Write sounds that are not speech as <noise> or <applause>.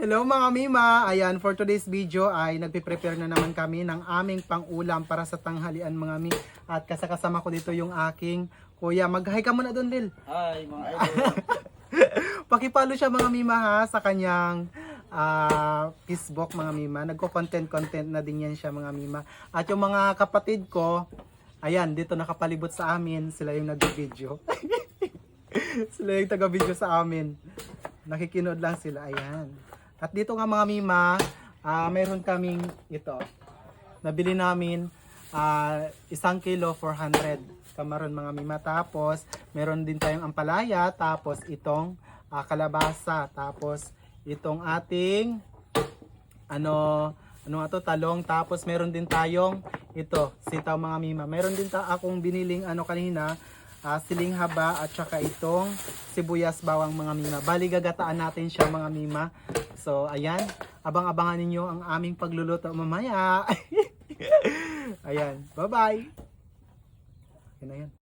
Hello mga Mima! Ayan, for today's video ay nagpe-prepare na naman kami ng aming pang-ulam para sa tanghalian mga Mi. At kasakasama ko dito yung aking kuya. Mag-hi ka muna doon, Lil. Hi, mga <laughs> idol. Pakipalo siya mga Mima ha sa kanyang ah, Facebook mga Mima. Nagko-content-content na din yan siya mga Mima. At yung mga kapatid ko, ayan, dito nakapalibot sa amin. Sila yung nag-video. <laughs> sila yung taga-video sa amin. Nakikinood lang sila. Ayan. At dito nga mga Mima, ah, meron kaming ito. Nabili namin ah, isang kilo 400 kamaron mga Mima. Tapos, meron din tayong ampalaya. Tapos, itong ah, kalabasa. Tapos, itong ating ano, ano nga to, talong. Tapos, meron din tayong ito, sitaw mga Mima. Meron din ta akong biniling ano kanina, ah, siling haba at saka itong sibuyas bawang mga Mima. Bali, gagataan natin siya mga Mima. So, ayan. Abang-abangan ninyo ang aming pagluluto mamaya. <laughs> ayan. Bye-bye. Yan na yan.